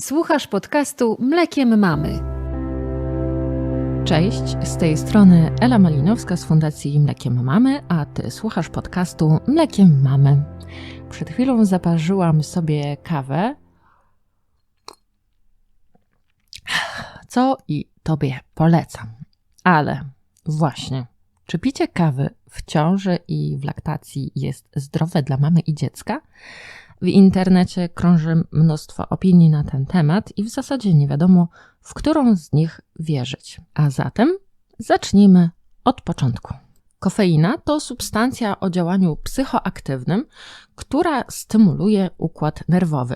Słuchasz podcastu Mlekiem Mamy. Cześć, z tej strony Ela Malinowska z Fundacji Mlekiem Mamy, a ty słuchasz podcastu Mlekiem Mamy. Przed chwilą zaparzyłam sobie kawę, co i tobie polecam. Ale właśnie, czy picie kawy w ciąży i w laktacji jest zdrowe dla mamy i dziecka? W internecie krąży mnóstwo opinii na ten temat i w zasadzie nie wiadomo, w którą z nich wierzyć. A zatem zacznijmy od początku. Kofeina to substancja o działaniu psychoaktywnym, która stymuluje układ nerwowy.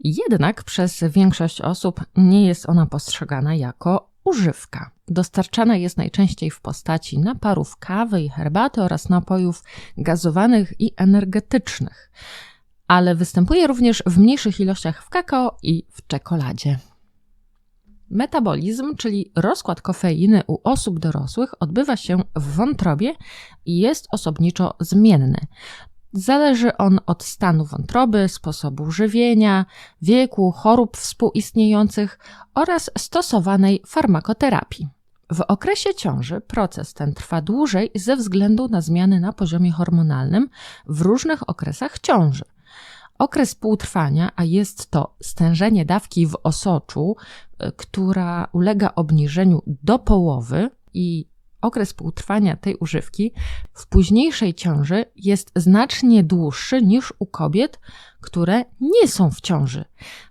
Jednak przez większość osób nie jest ona postrzegana jako używka. Dostarczana jest najczęściej w postaci naparów kawy i herbaty oraz napojów gazowanych i energetycznych ale występuje również w mniejszych ilościach w kakao i w czekoladzie. Metabolizm, czyli rozkład kofeiny u osób dorosłych, odbywa się w wątrobie i jest osobniczo zmienny. Zależy on od stanu wątroby, sposobu żywienia, wieku, chorób współistniejących oraz stosowanej farmakoterapii. W okresie ciąży proces ten trwa dłużej ze względu na zmiany na poziomie hormonalnym w różnych okresach ciąży. Okres półtrwania, a jest to stężenie dawki w osoczu, e, która ulega obniżeniu do połowy i okres półtrwania tej używki w późniejszej ciąży jest znacznie dłuższy niż u kobiet, które nie są w ciąży.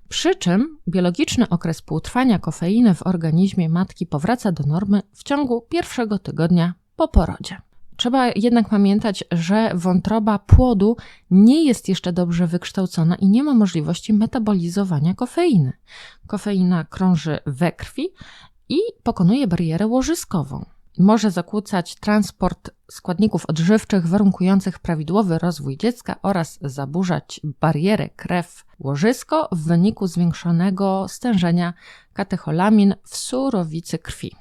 Przy czym biologiczny okres półtrwania kofeiny w organizmie matki powraca do normy w ciągu pierwszego tygodnia po porodzie. Trzeba jednak pamiętać, że wątroba płodu nie jest jeszcze dobrze wykształcona i nie ma możliwości metabolizowania kofeiny. Kofeina krąży we krwi i pokonuje barierę łożyskową. Może zakłócać transport składników odżywczych warunkujących prawidłowy rozwój dziecka oraz zaburzać barierę krew-łożysko w wyniku zwiększonego stężenia katecholamin w surowicy krwi.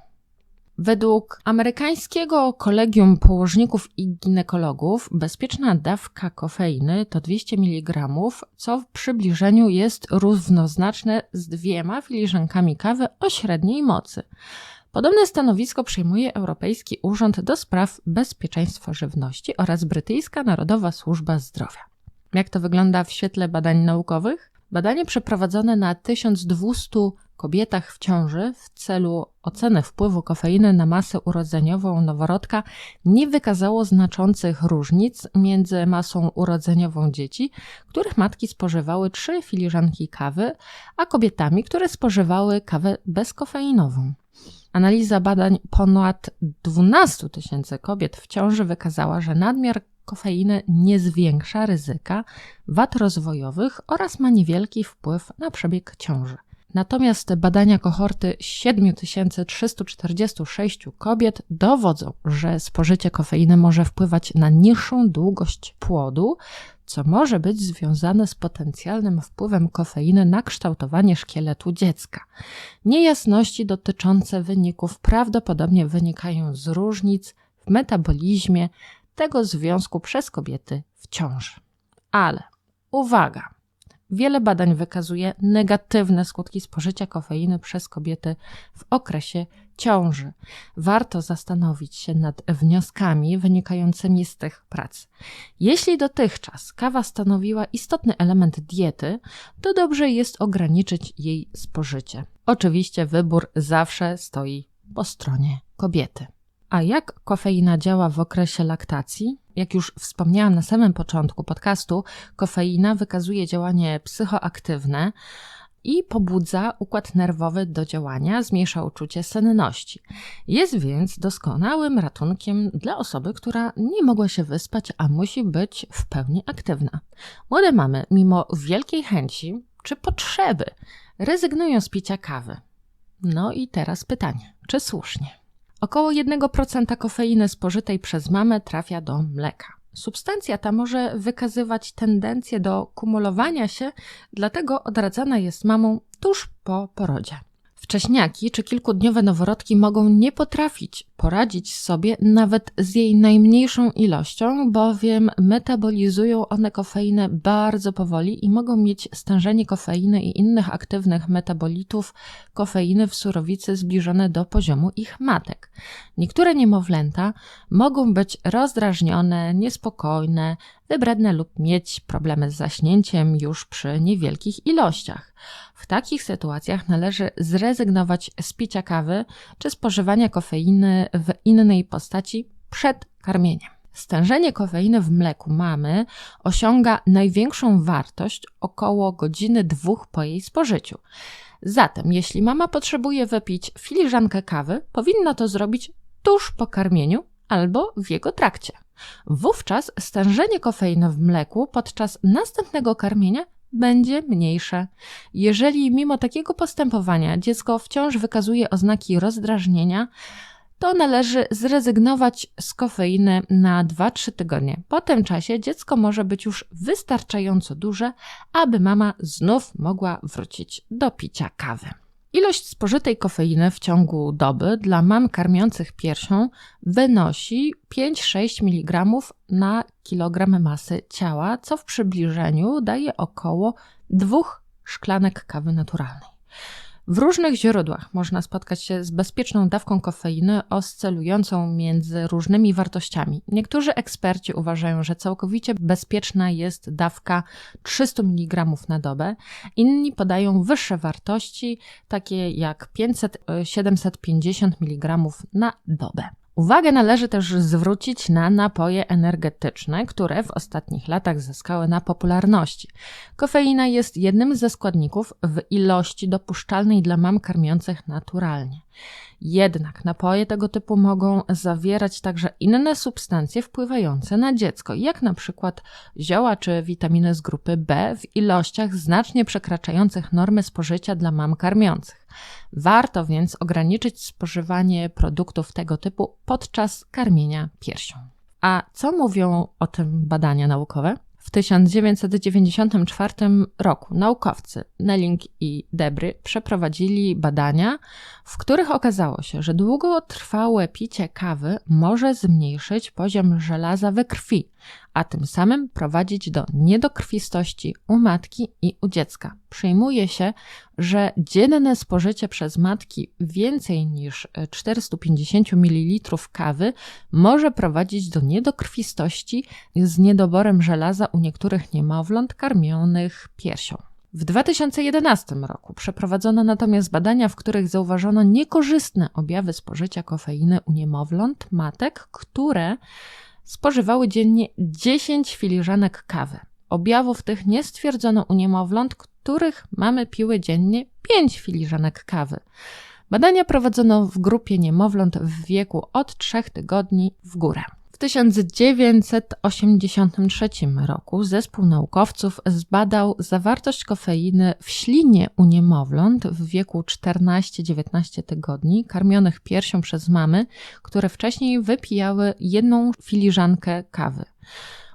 Według amerykańskiego kolegium położników i ginekologów bezpieczna dawka kofeiny to 200 mg, co w przybliżeniu jest równoznaczne z dwiema filiżankami kawy o średniej mocy. Podobne stanowisko przyjmuje Europejski Urząd do Spraw Bezpieczeństwa Żywności oraz Brytyjska Narodowa Służba Zdrowia. Jak to wygląda w świetle badań naukowych? Badanie przeprowadzone na 1200 kobietach w ciąży w celu oceny wpływu kofeiny na masę urodzeniową noworodka nie wykazało znaczących różnic między masą urodzeniową dzieci, których matki spożywały trzy filiżanki kawy, a kobietami, które spożywały kawę bezkofeinową. Analiza badań ponad 12 tysięcy kobiet w ciąży wykazała, że nadmiar kofeiny nie zwiększa ryzyka wad rozwojowych oraz ma niewielki wpływ na przebieg ciąży. Natomiast badania kohorty 7346 kobiet dowodzą, że spożycie kofeiny może wpływać na niższą długość płodu, co może być związane z potencjalnym wpływem kofeiny na kształtowanie szkieletu dziecka. Niejasności dotyczące wyników prawdopodobnie wynikają z różnic w metabolizmie tego związku przez kobiety w ciąży. Ale uwaga! Wiele badań wykazuje negatywne skutki spożycia kofeiny przez kobiety w okresie ciąży. Warto zastanowić się nad wnioskami wynikającymi z tych prac. Jeśli dotychczas kawa stanowiła istotny element diety, to dobrze jest ograniczyć jej spożycie. Oczywiście wybór zawsze stoi po stronie kobiety. A jak kofeina działa w okresie laktacji? Jak już wspomniałam na samym początku podcastu, kofeina wykazuje działanie psychoaktywne i pobudza układ nerwowy do działania, zmniejsza uczucie senności. Jest więc doskonałym ratunkiem dla osoby, która nie mogła się wyspać, a musi być w pełni aktywna. Młode mamy, mimo wielkiej chęci czy potrzeby, rezygnują z picia kawy. No i teraz pytanie, czy słusznie? Około 1% kofeiny spożytej przez mamę trafia do mleka. Substancja ta może wykazywać tendencję do kumulowania się, dlatego odradzana jest mamą tuż po porodzie. Wcześniaki czy kilkudniowe noworodki mogą nie potrafić poradzić sobie nawet z jej najmniejszą ilością, bowiem metabolizują one kofeinę bardzo powoli i mogą mieć stężenie kofeiny i innych aktywnych metabolitów kofeiny w surowicy zbliżone do poziomu ich matek. Niektóre niemowlęta mogą być rozdrażnione, niespokojne, wybredne lub mieć problemy z zaśnięciem już przy niewielkich ilościach. W takich sytuacjach należy zrezygnować z picia kawy czy spożywania kofeiny w innej postaci przed karmieniem. Stężenie kofeiny w mleku mamy osiąga największą wartość około godziny dwóch po jej spożyciu. Zatem, jeśli mama potrzebuje wypić filiżankę kawy, powinna to zrobić tuż po karmieniu albo w jego trakcie. Wówczas stężenie kofeiny w mleku podczas następnego karmienia będzie mniejsze. Jeżeli mimo takiego postępowania dziecko wciąż wykazuje oznaki rozdrażnienia, to należy zrezygnować z kofeiny na 2-3 tygodnie. Po tym czasie dziecko może być już wystarczająco duże, aby mama znów mogła wrócić do picia kawy. Ilość spożytej kofeiny w ciągu doby dla mam karmiących piersią wynosi 5-6 mg na kilogram masy ciała, co w przybliżeniu daje około 2 szklanek kawy naturalnej. W różnych źródłach można spotkać się z bezpieczną dawką kofeiny oscylującą między różnymi wartościami. Niektórzy eksperci uważają, że całkowicie bezpieczna jest dawka 300 mg na dobę, inni podają wyższe wartości, takie jak 500-750 mg na dobę. Uwagę należy też zwrócić na napoje energetyczne, które w ostatnich latach zyskały na popularności. Kofeina jest jednym ze składników w ilości dopuszczalnej dla mam karmiących naturalnie. Jednak napoje tego typu mogą zawierać także inne substancje wpływające na dziecko, jak na przykład zioła czy witaminy z grupy B w ilościach znacznie przekraczających normy spożycia dla mam karmiących. Warto więc ograniczyć spożywanie produktów tego typu podczas karmienia piersią. A co mówią o tym badania naukowe? W 1994 roku naukowcy Nelling i Debry przeprowadzili badania, w których okazało się, że długotrwałe picie kawy może zmniejszyć poziom żelaza we krwi, a tym samym prowadzić do niedokrwistości u matki i u dziecka. Przyjmuje się, że dzienne spożycie przez matki więcej niż 450 ml kawy może prowadzić do niedokrwistości z niedoborem żelaza u niektórych niemowląt karmionych piersią. W 2011 roku przeprowadzono natomiast badania, w których zauważono niekorzystne objawy spożycia kofeiny u niemowląt matek, które spożywały dziennie 10 filiżanek kawy. Objawów tych nie stwierdzono u niemowląt, których mamy piły dziennie 5 filiżanek kawy. Badania prowadzono w grupie niemowląt w wieku od 3 tygodni w górę. W 1983 roku zespół naukowców zbadał zawartość kofeiny w ślinie u niemowląt w wieku 14-19 tygodni, karmionych piersią przez mamy, które wcześniej wypijały jedną filiżankę kawy.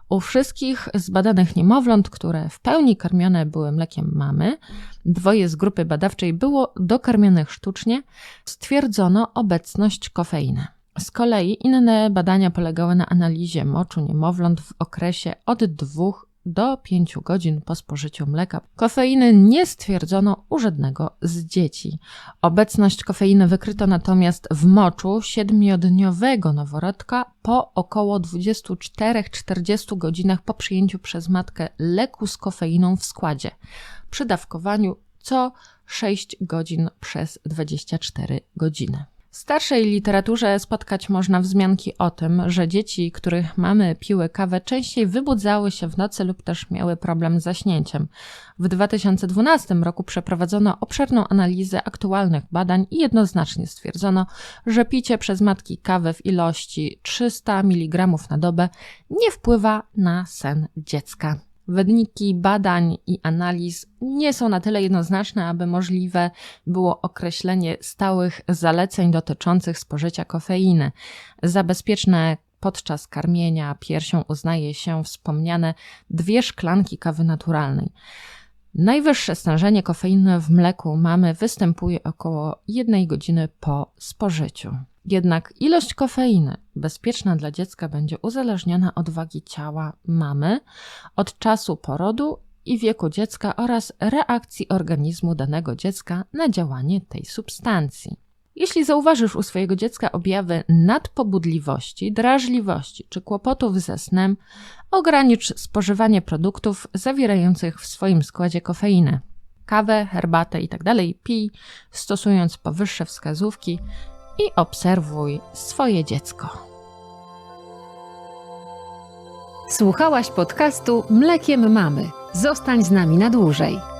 U wszystkich zbadanych niemowląt, które w pełni karmione były mlekiem mamy, dwoje z grupy badawczej było dokarmionych sztucznie, stwierdzono obecność kofeiny. Z kolei inne badania polegały na analizie moczu niemowląt w okresie od 2 do 5 godzin po spożyciu mleka. Kofeiny nie stwierdzono u żadnego z dzieci. Obecność kofeiny wykryto natomiast w moczu siedmiodniowego noworodka po około 24-40 godzinach po przyjęciu przez matkę leku z kofeiną w składzie, przy dawkowaniu co 6 godzin przez 24 godziny. W starszej literaturze spotkać można wzmianki o tym, że dzieci, których mamy piły kawę, częściej wybudzały się w nocy lub też miały problem z zaśnięciem. W 2012 roku przeprowadzono obszerną analizę aktualnych badań i jednoznacznie stwierdzono, że picie przez matki kawy w ilości 300 mg na dobę nie wpływa na sen dziecka. Wyniki badań i analiz nie są na tyle jednoznaczne, aby możliwe było określenie stałych zaleceń dotyczących spożycia kofeiny. Za bezpieczne podczas karmienia piersią uznaje się wspomniane dwie szklanki kawy naturalnej. Najwyższe stężenie kofeiny w mleku mamy występuje około 1 godziny po spożyciu. Jednak ilość kofeiny bezpieczna dla dziecka będzie uzależniona od wagi ciała mamy, od czasu porodu i wieku dziecka oraz reakcji organizmu danego dziecka na działanie tej substancji. Jeśli zauważysz u swojego dziecka objawy nadpobudliwości, drażliwości czy kłopotów ze snem, ogranicz spożywanie produktów zawierających w swoim składzie kofeinę. Kawę, herbatę itd. pij, stosując powyższe wskazówki i obserwuj swoje dziecko. Słuchałaś podcastu Mlekiem Mamy. Zostań z nami na dłużej.